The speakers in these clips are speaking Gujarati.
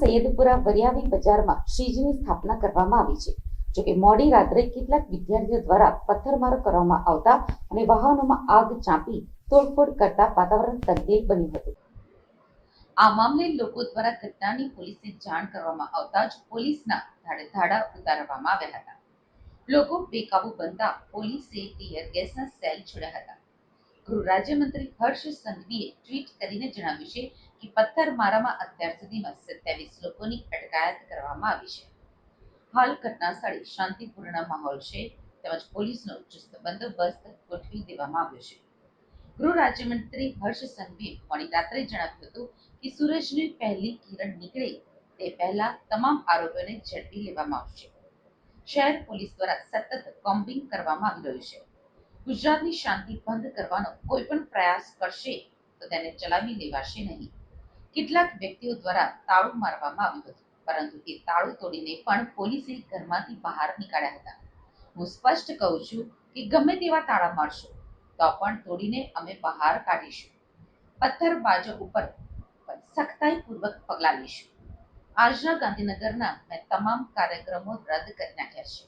સૈયદપુરા વરિયાવી બજારમાં શ્રીજીની સ્થાપના કરવામાં આવી છે. જોકે મોડી રાત્રે કેટલાક વિદ્યાર્થીઓ દ્વારા પથ્થરમારો કરવામાં આવતા અને વાહનોમાં આગ ચાંપી તોડફોડ કરતા વાતાવરણ તંગેલ બન્યું હતું. આ મામલે લોકો દ્વારા ઘટનાની પોલીસને જાણ કરવામાં આવતા જ પોલીસના ધાડે ધાડા ઉતારવામાં આવ્યા હતા. લોકો બેકાબુ બનતા પોલીસે ટીયર ગેસના સેલ છોડ્યા હતા. ગૃહ રાજ્યમંત્રી હર્ષ સંઘવીએ ટ્વીટ કરીને જણાવ્યું છે કે પથ્થરમારામાં અત્યાર સુધીમાં સત્યાવીસ લોકોની અટકાયત કરવામાં આવી છે. હાલ ઘટના સ્થળે શાંતિપૂર્ણ માહોલ છે તેમજ પોલીસનો ચુસ્ત બંદોબસ્ત ગોઠવી દેવામાં આવ્યો છે. ગૃહ રાજ્યમંત્રી હર્ષ સંઘવીએ મોડી રાત્રે જણાવ્યું હતું કે સૂરજની પહેલી કિરણ નીકળે તે પહેલા તમામ આરોપીઓને ઝડપી લેવામાં આવશે. શહેર પોલીસ દ્વારા સતત કોમ્બિંગ કરવામાં આવી રહ્યું છે. ગુજરાતની શાંતિ ભંગ કરવાનો કોઈ પણ પ્રયાસ કરશે તો તેને ચલાવી લેવાશે નહીં. કેટલાક વ્યક્તિઓ દ્વારા તાળું મારવામાં આવ્યું હતું, પરંતુ એ તાળું તોડીને પણ પોલીસે ઘરમાંથી બહાર નીકાળ્યા હતા. હું સ્પષ્ટ કહું છું કે ગમે તેવા તાળા મારશો, તો પણ તોડીને અમે બહાર કાઢીશું. પથ્થરબાજો ઉપર સખ્તાઈપૂર્વક પગલાં લઈશું. આજના ગાંધીનગરના મેં તમામ કાર્યક્રમો રદ કરી નાખ્યા છે.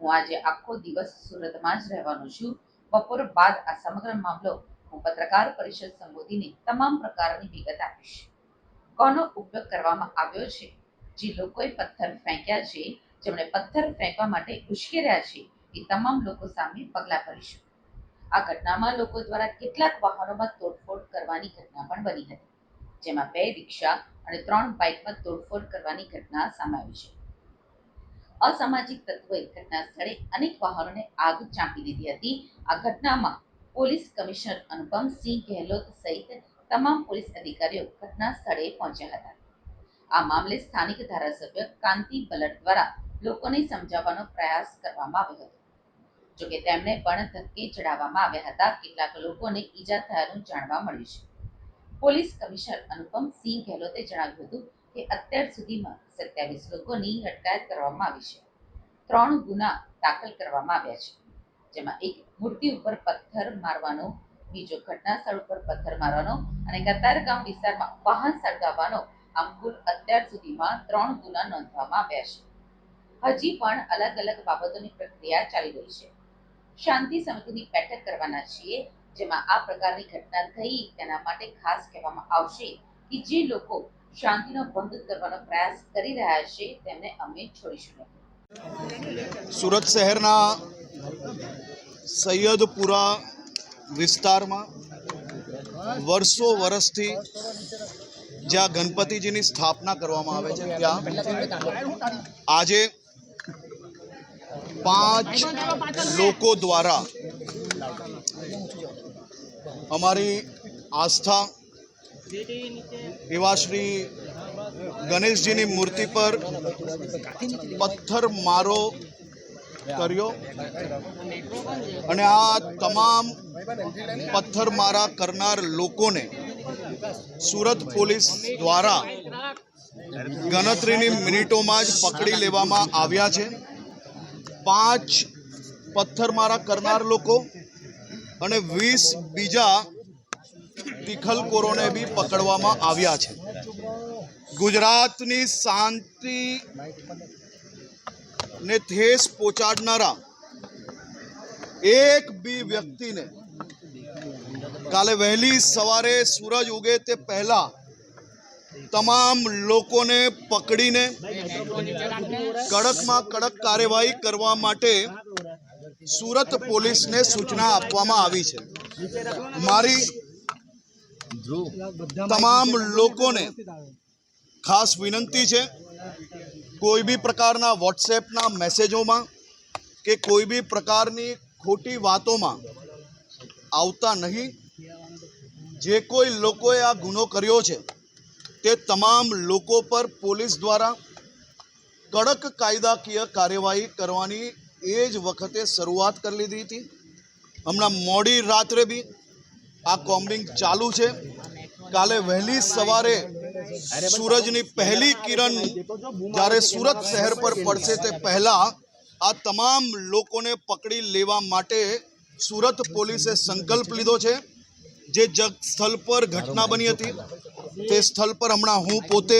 હું આજે આખો દિવસ સુરતમાં જ રહેવાનો છું. બપોર બાદ આ સમગ્ર મામલો હું પત્રકાર પરિષદ સંબોધીને તમામ પ્રકારની વિગત આપીશ. કોનો ઉપયોગ કરવામાં આવ્યો છે. જે લોકોએ પથ્થર ફેંક્યા છે, જેમણે પથ્થર ફેંકવા માટે ઉશ્કેર્યા છે, એ તમામ લોકો સામે પગલાં ભરીશું. આ ઘટનામાં લોકો દ્વારા કેટલાક વાહનોમાં તોડફોડ કરવાની ઘટના પણ બની હતી, જેમાં બે રિક્ષા અને ત્રણ બાઇકમાં તોડફોડ કરવાની ઘટના સામે છે. અસામાજિક તત્વોએ ઘટના સ્થળે અનેક વાહનોને આગ ચાંપી દીધી હતી. આ ઘટનામાં પોલીસ કમિશનર અનુપમસિંહ ગેહલોત સહિત તમામ પોલીસ અધિકારીઓ ઘટના સ્થળે પહોંચ્યા હતા. આ મામલે સ્થાનિક ધારાસભ્ય કાંતિ બલટ દ્વારા લોકોને સમજાવવાનો પ્રયાસ કરવામાં આવ્યો હતો. જોકે તેમને પણ ધક્કે ચડાવવામાં આવ્યા હતા, કેટલાક લોકોને ઈજા થયાનું જાણવા મળ્યું છે. પોલીસ કમિશનર અનુપમસિંહ ગેહલોતે જણાવ્યું હતું કે અત્યાર સુધીમાં સત્યાવીસ લોકોની અટકાયત કરવામાં આવી છે. ત્રણ ગુના દાખલ કરવામાં આવ્યા છે, જેમાં એક મૂર્તિ ઉપર પથ્થર મારવાનો બીજો ઘટના સ્થળ ઉપર પથ્થર મારવાનો અને કતારગામ વિસ્તારમાં વાહન સળગાવવાનો આમ કુલ અત્યાર સુધીમાં ત્રણ ગુના નોંધવામાં આવ્યા છે. હજી પણ અલગ અલગ બાબતોની પ્રક્રિયા ચાલી રહી છે. શાંતિ સમિતિની બેઠક કરવાના છીએ, જેમાં આ પ્રકારની ઘટના થઈ તેના માટે ખાસ કહેવામાં આવશે કે જે લોકો શાંતિનો ભંગ કરવાનો પ્રયાસ કરી રહ્યા છે, તેમને અમે છોડીશું નહીં. સુરત શહેરના સૈયદપુરા વિસ્તારમાં વર્ષો વર્ષથી જ્યાં ગણપતિજીની સ્થાપના કરવામાં આવે છે, ત્યાં આજે પાંચ લોકો દ્વારા અમારી આસ્થા એવા શ્રી ગણેશજીની મૂર્તિ પર પથ્થર મારો કર્યો. અને આ તમામ પથ્થરમારા કરનાર લોકોને સુરત પોલીસ દ્વારા ગણતરીની મિનિટોમાં જ પકડી લેવામાં આવ્યા છે. પાંચ પથ્થરમારા કરનાર લોકો અને વીસ બીજા તિખલકોરોને બી પકડવામાં આવ્યા છે. ગુજરાતની શાંતિ ને ઠેસ પહોંચાડનારા એક બી વ્યક્તિને કાલે વહેલી સવારે સૂરજ ઉગે તે પહેલા તમામ લોકોને પકડીને કડકમાં કડક કાર્યવાહી કરવા માટે સુરત પોલીસને સૂચના આપવામાં આવી છે. મારી તમામ લોકોને ખાસ વિનંતી છે કોઈ બી પ્રકારના વોટ્સએપના મેસેજોમાં કે કોઈ બી પ્રકારની ખોટી વાતોમાં આવતા નહીં. જે કોઈ લોકોએ આ ગુનો કર્યો છે, તે તમામ લોકો પર પોલીસ દ્વારા કડક કાયદાકીય કાર્યવાહી કરવાની એ જ વખતે શરૂઆત કરી લીધી હતી. હમણાં મોડી રાત્રે બી આ કોમ્બિંગ ચાલુ છે. કાલે વહેલી સવારે સૂરજની પહેલી કિરણ જ્યારે સુરત શહેર પર પડશે તે પહેલા આ તમામ લોકોને પકડી લેવા માટે સુરત પોલીસે સંકલ્પ લીધો છે જે જગ સ્થળ પર ઘટના બની હતી. તે સ્થળ પર હમણાં હું પોતે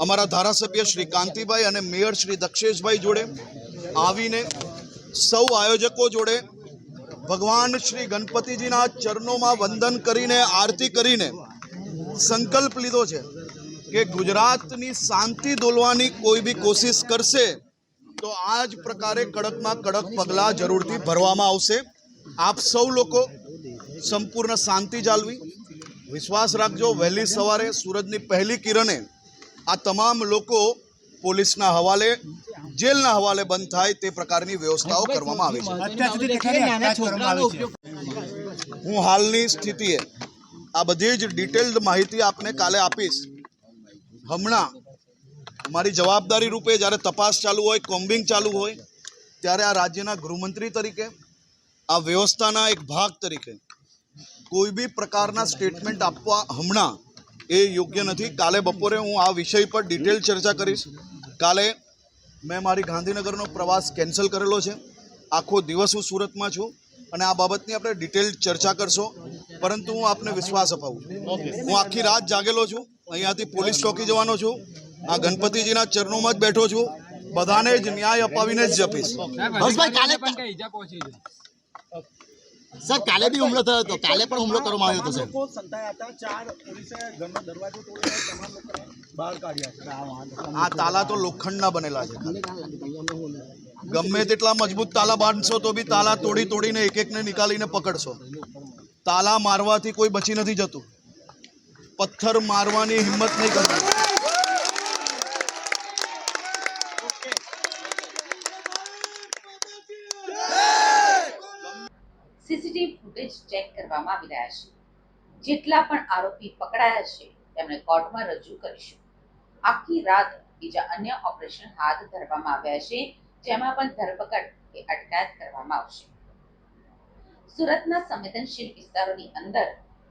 અમારા ધારાસભ્ય શ્રી કાંતિભાઈ અને મેયર શ્રી દક્ષેશભાઈ જોડે આવીને સૌ આયોજકો જોડે ભગવાન શ્રી ગણપતિજીના ચરણોમાં વંદન કરીને આરતી કરીને સંકલ્પ લીધો છે કે ગુજરાતની શાંતિ દોલવાની કોઈ બી કોશિશ કરશે તો આ જ પ્રકારે કડકમાં કડક પગલાં જરૂરથી ભરવામાં આવશે. આપ સૌ લોકો સંપૂર્ણ શાંતિ જાળવી. વિશ્વાસ રાખજો વહેલી સવારે સૂરજની પહેલી કિરણે આ તમામ લોકો પોલીસના હવાલે જેલના હવાલે બંધ થાય તે પ્રકારની વ્યવસ્થાઓ કરવામાં આવી છે. કરવામાં આવી હું હાલની સ્થિતિએ આ બધી જ ડિટેલ્ડ માહિતી આપને કાલે આપીશ. હમણાં મારી જવાબદારી રૂપે જ્યારે તપાસ ચાલુ હોય કોમ્બિંગ ચાલુ હોય, ત્યારે આ રાજ્યના ગૃહમંત્રી તરીકે, આ વ્યવસ્થાના એક ભાગ તરીકે કોઈ બી પ્રકારના સ્ટેટમેન્ટ આપવા હમણાં એ યોગ્ય નથી. કાલે બપોરે હું આ વિષય પર ડિટેલ ચર્ચા કરીશ. કાલે મેં મારી ગાંધીનગરનો પ્રવાસ કેન્સલ કરેલો છે. આખો દિવસ હું સુરતમાં છું. અને આ બાબતની આપણે ડિટેલ ચર્ચા કરશો. પરંતુ હું આપને વિશ્વાસ અપાવું. હું આખી રાત જાગેલો છું. અહીંયાથી પોલીસ ચોકી જવાનો છું. આ ગણપતિજીના ચરણોમાં જ બેઠો છું. બધાને જ ન્યાય અપાવીને જ જપીશ. સર કાલે બી હુમલો થયો હતો. કાલે પણ હુમલો કરવામાં આવ્યો હતો સર લોકો સંતાયા હતા. ચાર પોલીસે ઘરનો દરવાજો તોડીને તમામ લોકોને બહાર કાઢ્યા છે. આ તાલા તો લોખંડના બનેલા છે. ગમે તેટલા મજબૂત તાલા બાંધશો તો બી તાલા તોડી તોડીને એક એકને નીકાળીને પકડશો. તાલા મારવાથી કોઈ બચી નથી જતું. પથ્થર મારવાની હિંમત નહીં કરવી. સીસીટીવી ફૂટેજ ચેક કરવામાં આવી રહ્યા છે. જેટલા પણ આરોપી પકડાયા છે, તેમણે કોર્ટમાં રજૂ કરીશું. આખી રાત બીજા અન્ય ઓપરેશન હાથ ધરવામાં આવ્યા છે. જેમાં પણ ધરપકડ કે અટકાયત કરવામાં આવશે સુરતના સંવેદનશીલ વિસ્તારોની અંદર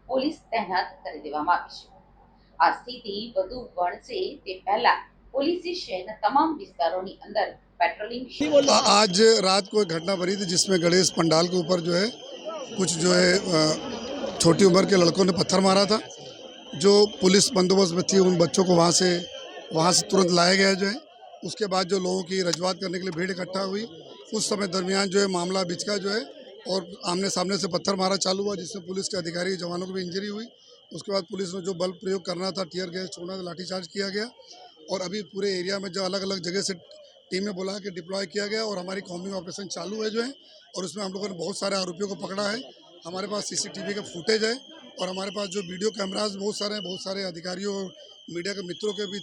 પોલીસ તૈનાત કરી દેવામાં આવી છે આ સ્થિતિ વધુ વણશે તે પહેલા પોલીસે શહેરના તમામ વિસ્તારોની અંદર પેટ્રોલિંગ શરૂ आ- आज रात को एक घटना बनी थी जिसमें गणेश पंडाल के ऊपर जो है कुछ जो है अ, छोटी उम्र के लड़कों ने पत्थर मारा था जो पुलिस बंदोबस्त में थी उन बच्चों को वहाँ से वहाँ से तुरंत लाया गया जो है उसके बाद जो लोगों की रजूआत करने के लिए भीड़ इकट्ठा हुई, उस समय दरमियान जो है मामला बिचका जो है और आमने सामने से पत्थर मारा चालू हुआ जिसमें पुलिस के अधिकारी जवानों को भी इंजरी हुई। उसके बाद पुलिस ने जो बल प्रयोग करना था, टीयर गैस छोड़ना था लाठीचार्ज किया गया और अभी पूरे एरिया में जो अलग अलग जगह से टीमें बुला के डिप्लॉय किया गया और हमारी कॉम्बिंग ऑपरेशन चालू है जो है और उसमें हम लोगों ने बहुत सारे आरोपियों को पकड़ा है। हमारे पास सीसीटीवी का फुटेज है और हमारे पास जो वीडियो कैमराज बहुत सारे हैं, बहुत सारे अधिकारियों और मीडिया के मित्रों के भी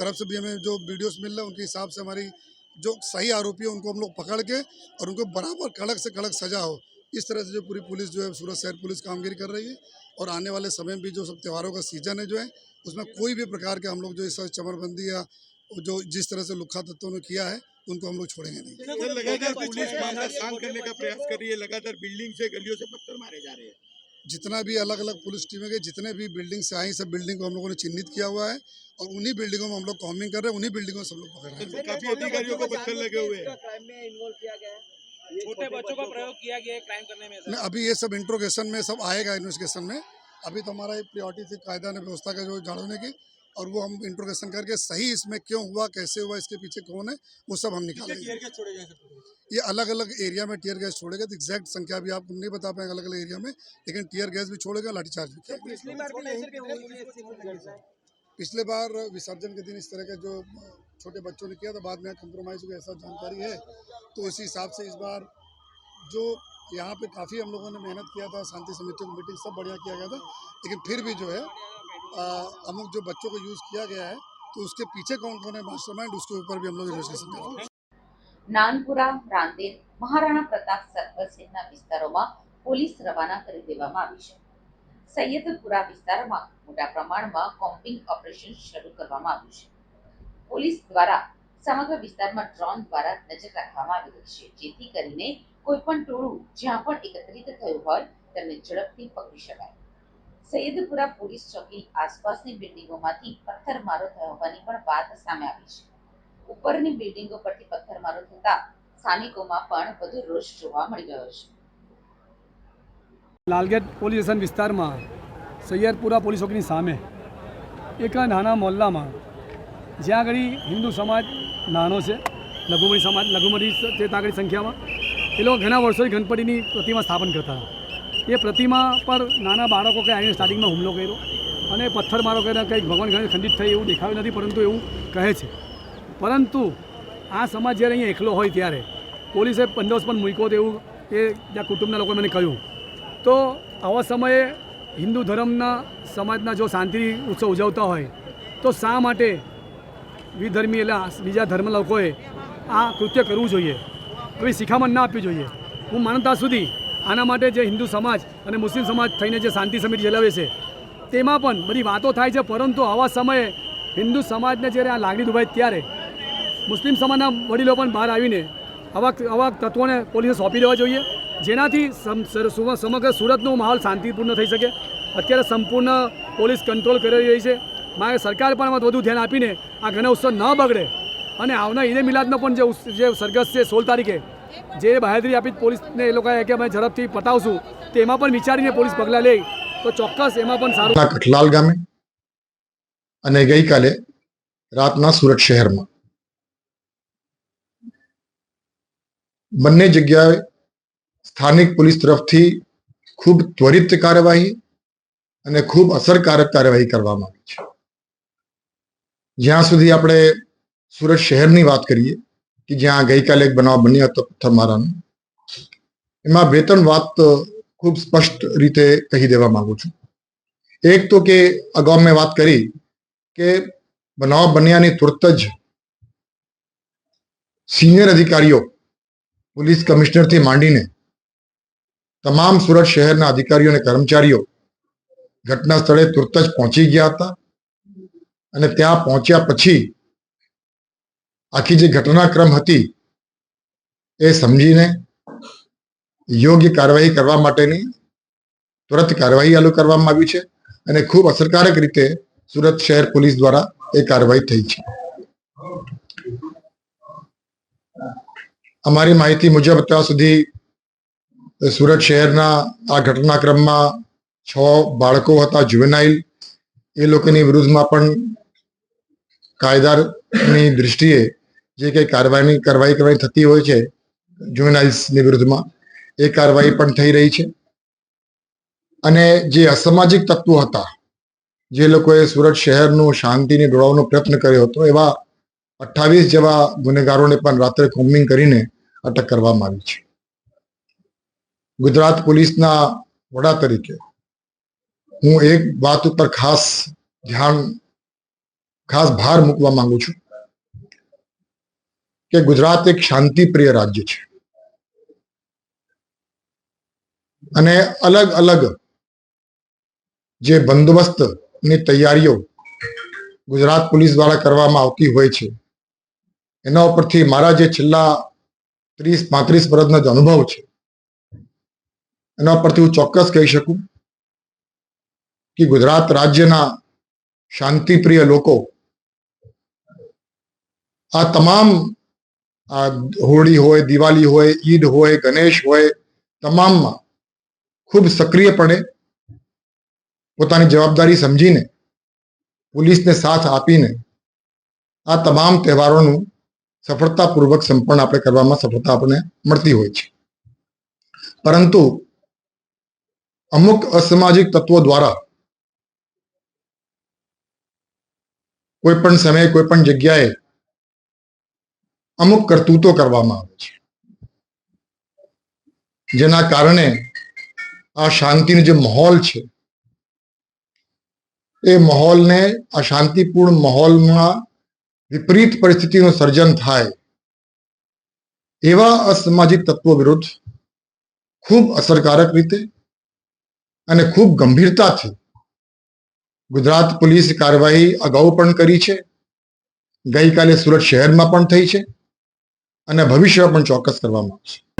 तरफ़ से भी हमें जो वीडियोस मिल रहे हैं, उनके हिसाब से हमारी जो सही आरोपी है, उनको हम लोग पकड़ के और उनको बराबर कड़क से कड़क सजा हो। इस तरह से जो पूरी पुलिस जो है, सूरत शहर पुलिस कामगिरी कर रही है और आने वाले समय में भी जो सब त्योहारों का सीज़न है जो है, उसमें कोई भी प्रकार के हम लोग जो इस चमरबंदी या जो जिस तरह से लुखा तत्वों ने किया है, उनको हम लोग छोड़ेंगे नहीं। लगातार पुलिस मामला शांत करने का प्रयास कर रही है, लगातार बिल्डिंग से गलियों से पत्थर मारे जा रहे हैं। जितना भी अलग अलग पुलिस टीमें गई जितने भी बिल्डिंग से आई सब बिल्डिंग को हम लोगों ने चिन्हित किया हुआ है और उन्हीं बिल्डिंगों में हम लोग कॉमिंग कर रहे हैं उन्हीं बिल्डिंगों से हम लोग पकड़ रहे हैं। काफ़ी अधिकारियों को पत्थर लगे हुए हैं। क्राइम में इन्वॉल्व किया गया है ये छोटे बच्चों का प्रयोग किया गया है क्राइम करने में सर। अभी ये सब इंट्रोगेशन में सब आएगा इन्वेस्टिगेशन में। अभी तो हमारा प्रियोरिटी थी कायदा ने व्यवस्था का जो जाड़ोने की और वो हम इंट्रोगेशन करके सही इसमें क्यों हुआ कैसे हुआ इसके पीछे कौन है वो सब हम निकालेंगे। ये अलग अलग एरिया में टीयर गैस छोड़ेगा तो एग्जैक्ट संख्या भी आप नहीं बता पाएँगे अलग अलग एरिया में लेकिन टीयर गैस भी छोड़ेगा लाठीचार्ज भी पिछली बार विसर्जन के दिन इस तरह का जो छोटे बच्चों ने किया था बाद में कंप्रोमाइज हुआ ऐसा जानकारी है। तो उसी हिसाब से इस बार जो यहाँ पे काफ़ी हम लोगों ने मेहनत किया था शांति समिति की मीटिंग सब बढ़िया किया गया था लेकिन फिर भी जो है अमुक जो बच्चों को यूज़ किया गया है तो उसके पीछे कौन कौन है मास्टरमाइंड उसके ऊपर भी हम लोग इन्वेस्टिगेशन कर रहे हैं નાનપુરા રાંદેર મહારાણા પ્રતાપ સર્કલ સહિતના વિસ્તારોમાં પોલીસ રવાના કરી દેવામાં આવી છે સૈયદપુરા વિસ્તારમાં મોટા પ્રમાણમાં કોમ્બિંગ ઓપરેશન શરૂ કરવામાં આવ્યું છે પોલીસ દ્વારા સમગ્ર વિસ્તારમાં ડ્રોન દ્વારા નજર રાખવામાં આવી રહી છે જેથી કરીને કોઈ પણ ટોળું જ્યાં પણ એકત્રિત થયું હોય તેમને ઝડપથી પકડી શકાય સૈયદપુરા પોલીસ ચોકી આસપાસની બિલ્ડિંગોમાંથી પથ્થરમારો થયો હોવાની પણ વાત સામે આવી છે. ઉપરની બિલ્ડિંગો પરથી પથ્થરમારો થતા સ્થાનિકોમાં પણ વધુ રોષ જોવા મળી રહ્યો છે. લાલગેટ પોલીસ સ્ટેશન વિસ્તારમાં સૈયદપુરા પોલીસ ચોકીની સામે એક નાના મોહલ્લામાં જ્યાં આગળ હિન્દુ સમાજ નાનો છે લઘુમતી સમાજ લઘુમતી તે આગળ સંખ્યામાં. એ લોકો ઘણા વર્ષોથી ગણપતિની પ્રતિમા સ્થાપન કરતા હતા. એ પ્રતિમા પર નાના બાળકો કે આવીને સ્ટાર્ટિંગમાં હુમલો કર્યો અને પથ્થર મારો કરીને કંઈક ભગવાન ગણેશ ખંડિત થઈ એવું દેખાયું નથી, પરંતુ એવું કહે છે. પરંતુ આ સમાજ જ્યારે અહીંયા એકલો હોય ત્યારે પોલીસે બંદોબસ્ત પણ મૂક્યો હતો એવું એ ત્યાં કુટુંબના લોકોએ મને કહ્યું. તો આવા સમયે હિન્દુ ધર્મના સમાજના જો શાંતિ ઉત્સવ ઉજવતા હોય, તો શા માટે વિધર્મી એટલે બીજા ધર્મના લોકોએ આ કૃત્ય કરવું જોઈએ? કોઈ શિખામણ ના આપવી જોઈએ. હું માનતા સુધી આના માટે જે હિન્દુ સમાજ અને મુસ્લિમ સમાજ થઈને જે શાંતિ સમિતિ ચલાવે છે, તેમાં પણ બધી વાતો થાય છે, પરંતુ આવા સમયે હિન્દુ સમાજને જ્યારે આ લાગણી દુભાય ત્યારે મુસ્લિમ સમાજના વડીલો પણ બહાર આવીને આવા આવા તત્વોને પોલીસે સોંપી દેવા જોઈએ, જેનાથી સમગ્ર સુરતનો માહોલ શાંતિપૂર્ણ થઈ શકે. અત્યારે સંપૂર્ણ પોલીસ કંટ્રોલ કરી રહી છે. મારે સરકાર પણ આમાં વધુ ધ્યાન આપીને આ ગણેશ ઉત્સવ ન બગડે. અને આવનાર ઈદે મિલાદનો પણ જે સરઘસ છે સોળ તારીખે જે બાહેધરી આપી પોલીસને એ લોકોએ કે અમે ઝડપથી પતાવશું, તેમાં પણ વિચારીને પોલીસ પગલાં લે. તો ચોક્કસ એમાં પણ સારું કઠલાલ ગામે અને ગઈકાલે રાતના સુરત શહેરમાં બંને જગ્યાએ સ્થાનિક પોલીસ તરફથી ખૂબ ત્વરિત કાર્યવાહી અને ખૂબ અસરકારક કાર્યવાહી કરવામાં આવી છે. જ્યાં સુધી આપણે સુરત શહેરની વાત કરીએ કે જ્યાં ગઈકાલે એક બનાવ બન્યો હતો પથ્થરમારાનો એમાં બે ત્રણ વાત ખૂબ સ્પષ્ટ રીતે કહી દેવા માંગુ છું. એક તો કે અગાઉ મેં વાત કરી કે બનાવ બન્યાની તુરત જ સિનિયર અધિકારીઓ, પોલીસ કમિશનરથી માંડીને તમામ સુરત શહેરના અધિકારીઓ અને કર્મચારીઓ ઘટના સ્થળે તુરત જ પહોંચી ગયા હતા અને ત્યાં પહોંચ્યા પછી આખી જે ઘટનાક્રમ હતી એ સમજીને યોગ્ય કાર્યવાહી કરવા માટેની તુરંત કાર્યવાહી ચાલુ કરવામાં આવી છે અને ખૂબ અસરકારક રીતે સુરત શહેર પોલીસ દ્વારા એ કાર્યવાહી થઈ છે. અમારી માહિતી મુજબ અત્યાર સુધી સુરત શહેરના આ ઘટનાક્રમમાં છ બાળકો હતા, જુવેનાઇલ. એ લોકોની વિરુદ્ધમાં પણ કાયદાની દૃષ્ટિએ જે કંઈ કાર્યવાહી કાર્યવાહી કરવાની થતી હોય છે, જુવેનાઇલ્સની વિરુદ્ધમાં, એ કાર્યવાહી પણ થઈ રહી છે. અને જે અસામાજિક તત્વો હતા, જે લોકોએ સુરત શહેરનું શાંતિને ડોળવાનો પ્રયત્ન કર્યો હતો, એવા અઠ્ઠાવીસ જેવા ગુનેગારોને પણ રાત્રે કોમ્બિંગ કરીને અટક કરવામાં આવી છે. ગુજરાત પોલીસના વડા તરીકે હું એક વાત ઉપર ખાસ ધ્યાન, ખાસ ભાર મૂકવા માંગુ છું. કે ગુજરાત એક શાંતિપ્રિય રાજ્ય છે. અને અલગ અલગ જે બંદોબસ્તની તૈયારીઓ ગુજરાત પોલીસ દ્વારા કરવામાં આવતી હોય છે, એના ઉપરથી મારા જે છેલ્લા ત્રીસ પાંત્રીસ વર્ષનો જે અનુભવ છે, એના પરથી હું ચોક્કસ કહી શકું કે ગુજરાત રાજ્યના શાંતિપ્રિય લોકો આ તમામ આ હોળી હોય, દિવાળી હોય, ઈદ હોય, ગણેશ હોય, તમામમાં ખૂબ સક્રિયપણે પોતાની જવાબદારી સમજીને, પોલીસને સાથ આપીને આ તમામ તહેવારોનું સફળતાપૂર્વક સંપન્ન આપણે કરવામાં સફળતા આપણને મળતી હોય છે. પરંતુ અમુક અસામાજિક તત્વો દ્વારા કોઈ પણ સમયે કોઈ પણ જગ્યાએ અમુક કરતૂતો કરવામાં આવે છે. જેના કારણે આ શાંતિનો જે માહોલ છે, એ માહોલને, આ શાંતિપૂર્ણ માહોલમાં વિપરીત પરિસ્થિતિનું સર્જન થાય, એવા અસામાજિક તત્વો વિરુદ્ધ ખૂબ અસરકારક રીતે અને ખૂબ ગંભીરતાથી ગુજરાત પોલીસ કાર્યવાહી અગાઉ પણ કરી છે. ગઈકાલે સુરત શહેરમાં પણ થઈ છે. અને ભવિષ્યમાં પણ ચોક્કસ કરવામાં આવશે.